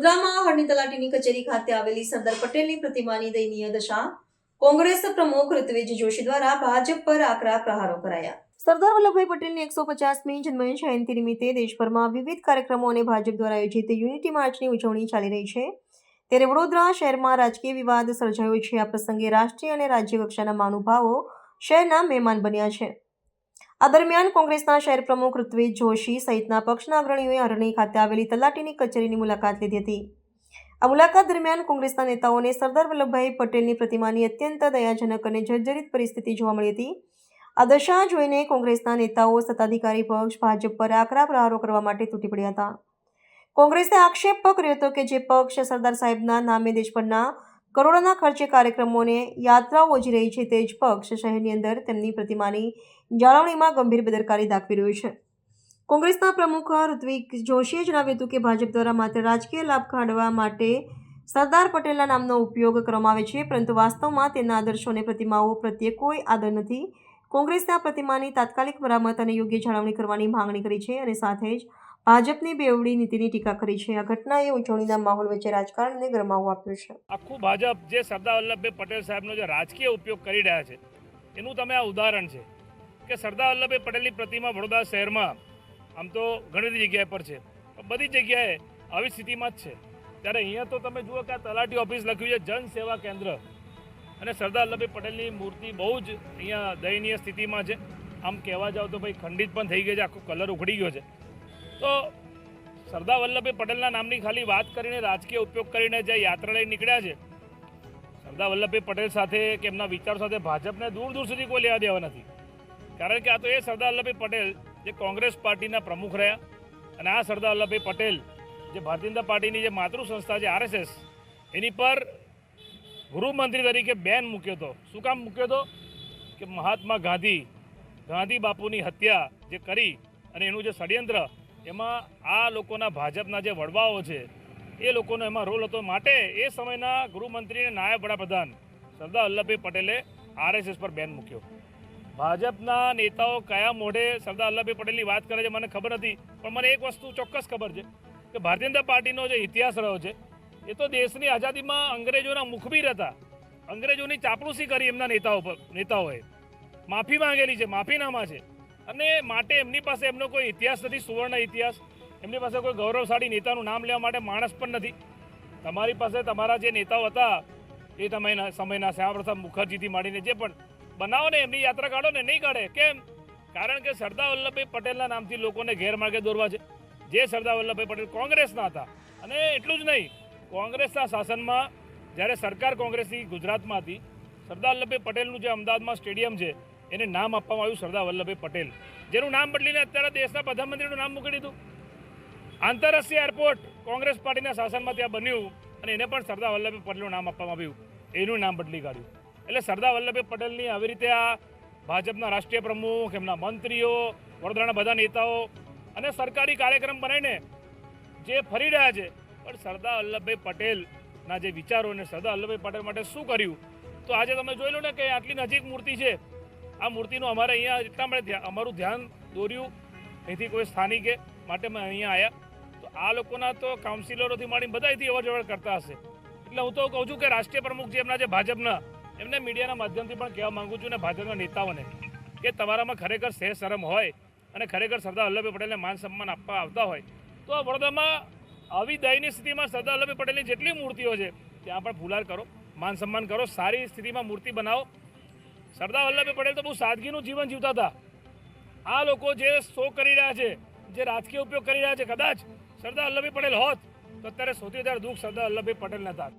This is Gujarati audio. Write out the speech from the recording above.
ખાડની તલાટીની કચેરી ખાતે આવેલી સરદાર પટેલની પ્રતિમાની દયનીય દશા કોંગ્રેસ પ્રમુખ ઋત્વિજ જોશી દ્વારા ભાજપ પર આકરા પ્રહારો કરાયા. સરદાર વલ્લભભાઈ પટેલની એકસો પચાસમી જન્મ જયંતિ નિમિત્તે દેશભરમાં વિવિધ કાર્યક્રમો અને ભાજપ દ્વારા આયોજિત યુનિટી માર્ચની ઉજવણી ચાલી રહી છે. ત્યારે વડોદરા શહેરમાં રાજકીય વિવાદ સર્જાયો છે. આ પ્રસંગે રાષ્ટ્રીય અને રાજ્ય કક્ષાના મહાનુભાવો શહેરના મહેમાન બન્યા છે. આ દરમિયાન કોંગ્રેસના શહેર પ્રમુખ ઋત્વિજ જોશી સહિતના પક્ષના અગ્રણીઓએ અરણી ખાતે આવેલી તલાટીની કચેરીની મુલાકાત લીધી હતી. આ મુલાકાત દરમિયાન કોંગ્રેસના નેતાઓને સરદાર વલ્લભભાઈ પટેલની પ્રતિમાની અત્યંત દયાજનક અને જર્જરિત પરિસ્થિતિ જોવા મળી હતી. આ દશા જોઈને કોંગ્રેસના નેતાઓ, સત્તાધિકારી પક્ષ, ભાજપ પર આકરા પ્રહારો કરવા માટે તૂટી પડ્યા હતા. કોંગ્રેસે આક્ષેપ કર્યો હતો કે જે પક્ષ સરદાર સાહેબના નામે દેશભરના કરોડોના ખર્ચે કાર્યક્રમોને યાત્રાઓ યોજી રહી છે તે જ પક્ષ શહેરની અંદર તેમની પ્રતિમાની જાળવણીમાં ગંભીર બેદરકારી દાખવી રહ્યું છે. કોંગ્રેસના પ્રમુખ ઋત્વિક જોશીએ જણાવ્યું હતું કે ભાજપ દ્વારા માત્ર રાજકીય લાભ કાઢવા માટે સરદાર પટેલના નામનો ઉપયોગ કરવામાં આવે છે, પરંતુ વાસ્તવમાં તેના આદર્શો અને પ્રતિમાઓ પ્રત્યે કોઈ આદર નથી. કોંગ્રેસે આ પ્રતિમાની તાત્કાલિક મરામત અને યોગ્ય જાળવણી કરવાની માંગણી કરી છે અને સાથે જ ભાજપની બેવડી નીતિની ટીકા કરી છે. આ ઘટનાએ ઉજવણીના માહોલ વચ્ચે રાજકારણને ગરમાવો આપ્યો છે. આખું ભાજપ જે સરદાર વલ્લભભાઈ પટેલ સાહેબનો જે રાજકીય ઉપયોગ કરી રહ્યા છે, એનું તમે આ ઉદાહરણ છે કે સરદાર વલ્લભભાઈ પટેલની પ્રતિમા વડોદરા શહેરમાં આમ તો ઘણી બધી જગ્યાએ પર છે બધી જગ્યાએ આવી સ્થિતિમાં જ છે. ત્યારે અહીંયા તો તમે જુઓ કે આ તલાટી ઓફિસ લખ્યું છે, જન સેવા કેન્દ્ર. અને સરદાર વલ્લભભાઈ પટેલની મૂર્તિ બહુ જ અહીંયા દયનીય સ્થિતિમાં છે. આમ કહેવા જાવ તો ભાઈ ખંડિત પણ થઈ ગઈ છે, આખો કલર ઉખડી ગયો છે. તો સરદાર વલ્લભભાઈ પટેલના નામની ખાલી વાત કરીને રાજકીય ઉપયોગ કરીને જે યાત્રા લઈ નીકળ્યા છે, સરદાર વલ્લભભાઈ પટેલ સાથે કે એમના વિચારો સાથે ભાજપને દૂર દૂર સુધી કોઈ લેવા દેવા નથી. કારણ કે આ તો એ સરદાર વલ્લભભાઈ પટેલ જે કોંગ્રેસ પાર્ટીના પ્રમુખ રહ્યા અને આ સરદાર વલ્લભભાઈ પટેલ જે ભારતીય જનતા પાર્ટીની જે માતૃ સંસ્થા છે, આરએસએસ, એની પર ગૃહમંત્રી તરીકે બેન મૂક્યો હતો. શું કામ મૂક્યો હતો? કે મહાત્મા ગાંધી ગાંધી બાપુની હત્યા જે કરી અને એનું જે ષડયંત્ર એમાં આ લોકોના ભાજપના જે વડવાઓ છે, એ લોકોનો એમાં રોલ હતો. માટે એ સમયના ગૃહમંત્રી અને નાયબ વડાપ્રધાન સરદાર વલ્લભભાઈ પટેલે આરએસએસ પર બેન મૂક્યો. ભાજપના નેતાઓ કયા મોઢે સરદાર વલ્લભભાઈ પટેલની વાત કરે છે મને ખબર નથી, પણ મને એક વસ્તુ ચોક્કસ ખબર છે કે ભારતીય જનતા પાર્ટીનો જે ઇતિહાસ રહ્યો છે, એ તો દેશની આઝાદીમાં અંગ્રેજોના મુખબીર હતા. અંગ્રેજોની ચાપલુસી કરી એમના નેતાઓ પર, નેતાઓએ. માફી માંગેલી છે, માફીનામા છે. અને માટે એમની પાસે એમનો કોઈ ઇતિહાસ નથી, સુવર્ણ ઇતિહાસ. એમની પાસે કોઈ ગૌરવશાળી નેતાનું નામ લેવા માટે માણસ પણ નથી. તમારી પાસે તમારા જે નેતાઓ હતા, એ સમયના સમયના શ્યામપ્રસાદ મુખર્જીથી માંડીને જે પણ બનાવો ને એમની યાત્રા કાઢો ને નહીં કાઢે. કેમ? કારણ કે સરદાર વલ્લભભાઈ પટેલના નામથી લોકોને ગેરમાર્ગે દોરવા છે. જે સરદાર વલ્લભભાઈ પટેલ કોંગ્રેસના હતા. અને એટલું જ નહીં, કોંગ્રેસના શાસનમાં જ્યારે સરકાર કોંગ્રેસની ગુજરાતમાં હતી, સરદાર વલ્લભભાઈ પટેલનું જે અમદાવાદમાં સ્ટેડિયમ છે એને નામ આપવામાં આવ્યું સરદાર વલ્લભભાઈ પટેલ. જેનું નામ બદલીને અત્યારે દેશના પ્રધાનમંત્રીનું નામ મૂકી દીધું. આંતરરાષ્ટ્રીય એરપોર્ટ કોંગ્રેસ પાર્ટીના શાસનમાં ત્યાં બન્યું અને એને પણ સરદાર વલ્લભભાઈ પટેલનું નામ આપવામાં આવ્યું. એનું નામ બદલી કાઢ્યું. એટલે સરદાર વલ્લભભાઈ પટેલની આવી રીતે આ ભાજપના રાષ્ટ્રીય પ્રમુખ, એમના મંત્રીઓ, વડોદરાના બધા નેતાઓ અને સરકારી કાર્યક્રમ બનાવીને જે ફરી રહ્યા છે. પણ સરદાર વલ્લભભાઈ પટેલના જે વિચારો અને સરદાર વલ્લભભાઈ પટેલ માટે શું કર્યું? તો આજે તમે જોઈ લો ને કે આટલી નજીક મૂર્તિ છે. આ મૂર્તિનું અમારે અહીંયા એટલા માટે અમારું ધ્યાન દોર્યું. અહીંથી કોઈ સ્થાનિકે માટે અમે અહીંયા આવ્યા તો આ લોકોના તો કાઉન્સિલરોથી માંડીને બધા અવરજવર અવર જવર કરતા હશે. એટલે હું તો કહું છું કે રાષ્ટ્રીય પ્રમુખ જે એમના જે ભાજપના, એમને મીડિયાના માધ્યમથી પણ કહેવા માંગુ છું ને ભાજપના નેતાઓને કે તમારામાં ખરેખર સેહ શરમ હોય અને ખરેખર સરદાર વલ્લભભાઈ પટેલને માન સન્માન આપવા આવતા હોય, તો આ વડોદરામાં આવી દયનીય સ્થિતિમાં સરદાર વલ્લભભાઈ પટેલની જેટલી મૂર્તિઓ છે, ત્યાં પણ ફુલાર કરો, માન સન્માન કરો, સારી સ્થિતિમાં મૂર્તિ બનાવો. સરદાર વલ્લભભાઈ પટેલ તો બહુ સાદગીનું જીવન જીવતા હતા. આ લોકો જે શો કરી રહ્યા છે, જે રાજકીય ઉપયોગ કરી રહ્યા છે, કદાચ સરદાર વલ્લભભાઈ પટેલ હોત, તો અત્યારે સૌથી વધારે દુઃખ સરદાર વલ્લભભાઈ પટેલના હતા.